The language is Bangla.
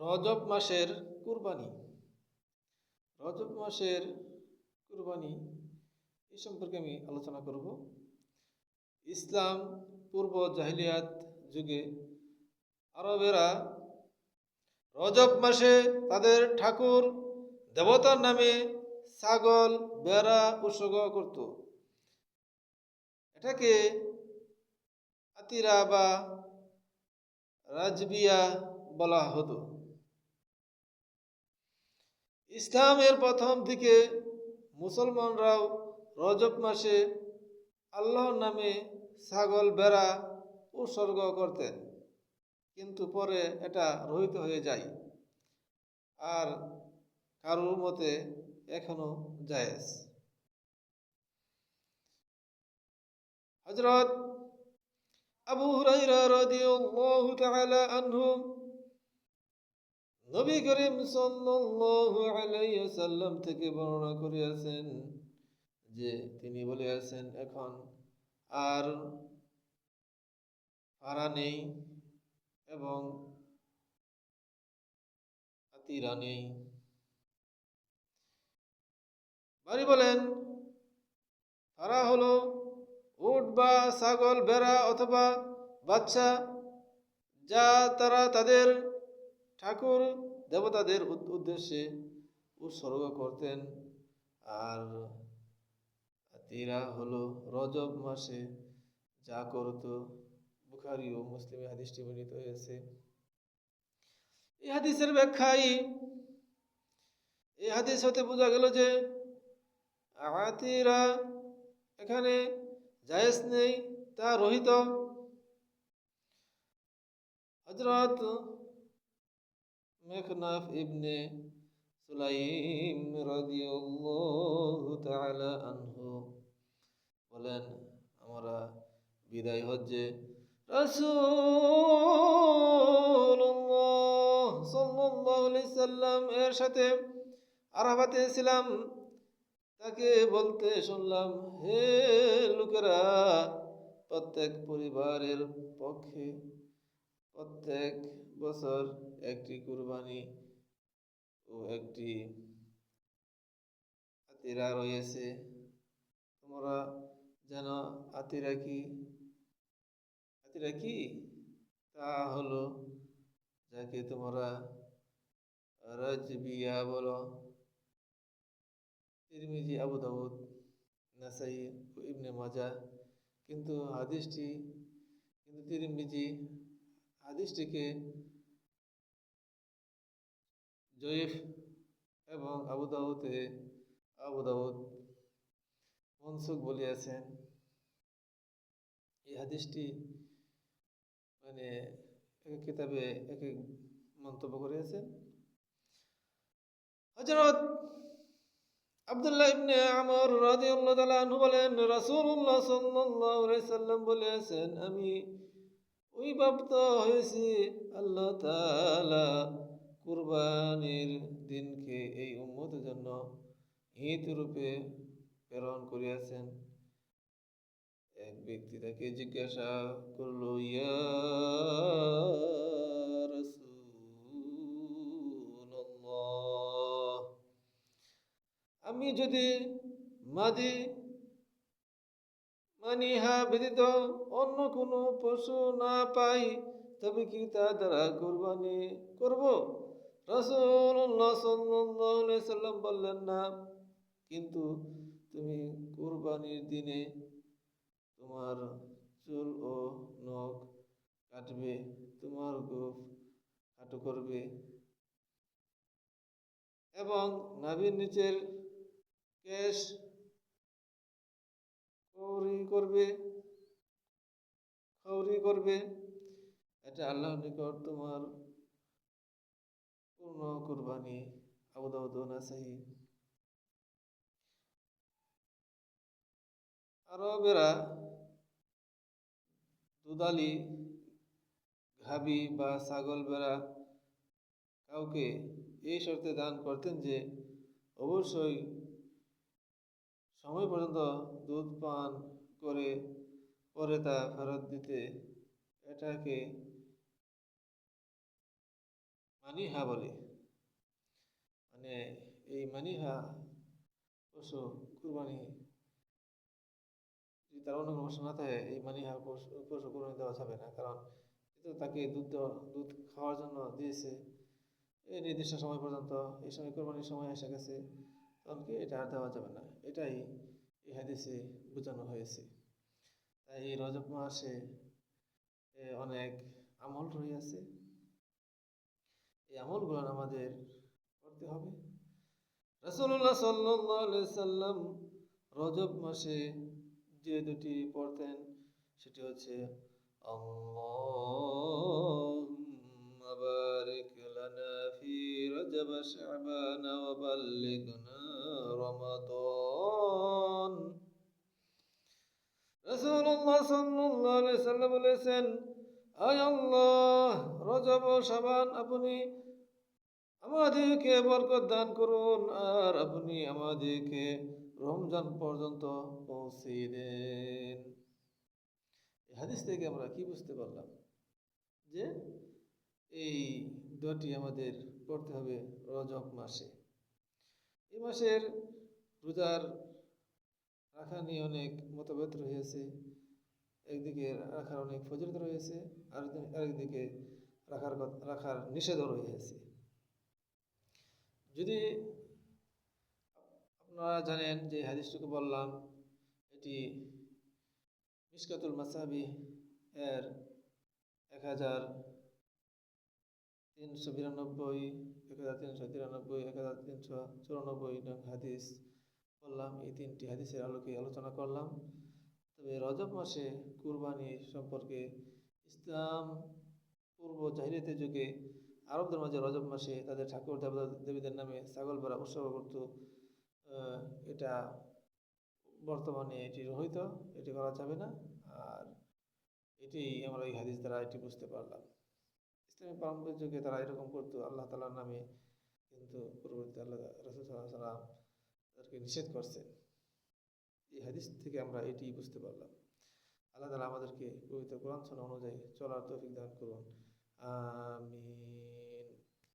রজব মাসের কুরবানি। রজব মাসের কুরবানি এই সম্পর্কে আমি আলোচনা করব। ইসলাম পূর্ব জাহিলিয়াত যুগে আরবেরা রজব মাসে তাদের ঠাকুর দেবতার নামে ছাগল, বেড়া উৎসর্গ করত। এটাকে আতিরা বা রাজবিয়া বলা হতো। ইসলামের প্রথম দিকে মুসলমানরাও রজব মাসে আল্লাহর নামে ছাগল বেড়া উৎসর্গ করতেন। কিন্তু পরে এটা রহিত হয়ে যায় আর কারোর মতে এখনও জায়েজ। হজরত আবু হুরাইরা রাদিয়াল্লাহু তাআলা আনহু নবী করিম সাল্লাল্লাহু আলাইহি সাল্লাম থেকে বর্ণনা করিয়াছেন যে তিনি বলিয়াছেন, এখন আর ফারা নেই এবং আতিরা নেই। বাড়ি বলেন ফারা হলো উট বা ছাগল, বেড়া অথবা বাচ্চা, যা তারা তাদের ঠাকুর দেবতাদের উদ্দেশ্যে উৎসর্গ করতেন। আর তিরা হলো রজব মাসে যা করত। বুখারি ও মুসলিম হাদিসটি বর্ণিত হয়েছে। এই হাদিসের ব্যাখ্যায় এই হাদিস হতে বোঝা গেল যে আতিরা এখানে জায়েজ নেই, তা রহিত। হজরত মেখনাফ ইবনে সুলাইম রাদিয়াল্লাহু তাআলা আনহু বলেন, আমরা বিদায় হজ্জে রাসূলুল্লাহ সাল্লাল্লাহু আলাইহি সাল্লাম এর সাথে আরাফাতে ছিলাম। তাকে বলতে শুনলাম, হে লোকেরা, প্রত্যেক পরিবারের পক্ষে প্রত্যেক বছর একটি কুরবানি ও একটি আতিরা রয়েছে। তোমরা যেন আতিরা কি? আতিরা কি? তা হলো যাকে তোমরা রাজবিয়া বলো, তিরমিজি, আবু দাউদ, নাসাই ইবনে মাজা কিন্তু হাদিসটি, কিন্তু তিরমিজি হাদিসটিকে জয়ীফ এবং আবু দাউদে আবু দাউদ মনসুখ বলিয়াছেন। এই হাদিসটি মানে এক এক কিতাবে এক এক মন্তব্য করিয়াছেন। হজরত আব্দুল্লাহ ইবনে আমর রাদিয়াল্লাহু তাআলা বলেন, রাসূলুল্লাহ সাল্লাল্লাহু আলাইহি সাল্লাম বলেছেন আমি ওই হয়েছি আল্লাহ তাআলা কুরবানির দিনকে এই উম্মতের জন্য ঈদ রূপে প্রেরণ করিয়াছেন। এক ব্যক্তি তাকে জিজ্ঞাসা করল, ইয়া আমি যদি মাদি মানিহা ব্যতীত অন্য কোনো পশু না পাই, তবে কি তা দ্বারা কোরবানি করব? সাল্লাম বললেন, না, কিন্তু তুমি কোরবানির দিনে তোমার চুল ও নখ কাটবে, তোমার গোফ খাটো করবে এবং নাভির নিচের কেশ খৌরি করবে খৌরি করবে। এটা আল্লাহর নিকট তোমার পূর্ণ কুরবানি। আবু দাউদ ও নাসাই আরবেরা দুধালি ঘাবি বা ছাগল বেড়া কাউকে এই শর্তে দান করতেন যে, অবশ্যই সময় পর্যন্ত দুধ পান করে পরে তা ফেরত দিতে এটাকে মানিহা বলে। মানে এই মানিহা পশু কুরবানি, যদি তার অন্য কোনো না থাকে, এই মানিহা পশু পশু কুরবানি দেওয়া যাবে না। কারণ এটা তাকে দুধ দুধ খাওয়ার জন্য দিয়েছে। এই নির্দিষ্ট সময় পর্যন্ত, এই সময় কোরবানির সময় এসে গেছে। কাউকে এটা আর দেওয়া যাবে না। এটাই এই হাদিসে বোঝানো হয়েছে। তাই এই রজব মাসে অনেক আমল রয়েছে। এই আমলগুলো আমাদের করতে হবে। রসল্লাহ সাল্লাম রজব মাসে যে দুটি পড়তেন, সেটি হচ্ছে অল্লাহ بارك لنا في رجب شعبان وبلغنا رمضان রসুল্লাহ সাল্লাল্লাহু আলাইহি সাল্লাম বলেছেন আয় আল্লাহ রজব ও শাবান আপনি আমাদেরকে বরকত দান করুন আর আপনি আমাদেরকে রমজান পর্যন্ত পৌঁছে দেন এই হাদিস থেকে আমরা কি বুঝতে পারলাম যে এই দোয়াটি আমাদের পড়তে হবে রজব মাসে। এই মাসের রোজার রাখা নিয়ে অনেক মতভেদ রয়েছে। একদিকে রাখার অনেক ফজিলত রয়েছে, আর আরেকদিকে রাখার রাখার নিষেধও রয়েছে। যদি আপনারা জানেন যে হাদিসটুকু বললাম, এটি মিসকাতুল মাসাবি এর এক হাজার তিনশো বিরানব্বই, এক হাজার তিনশো তিরানব্বই, এক হাজার তিনশো চুরানব্বই নং হাদিস বললাম এই তিনটি হাদিসের আলোকে আলোচনা করলাম। তবে রজব মাসে কুরবানি সম্পর্কে ইসলাম পূর্ব জাহিরিয়াতের যুগে আরবদের মাঝে রজব মাসে তাদের ঠাকুর দেবতা দেবীদের নামে ছাগল ভরা উৎসর্গ করত। এটা বর্তমানে এটি রহিত, এটি করা যাবে না। আর এটি আমরা এই হাদিস দ্বারা এটি বুঝতে পারলাম। ইসলামী প্রারম্ভিক যুগে তারা এরকম করতো, আল্লাহ তালার নামে কিন্তু পূর্ববর্তী আল্লাহ রসুল সাল্লাম তাদেরকে নিষেধ করছেন। এই হাদিস থেকে আমরা এটি বুঝতে পারলাম। আল্লাহ তালা আমাদেরকে পবিত্র কোরআন শোনা অনুযায়ী চলার তৌফিক দান করুন। আমিন।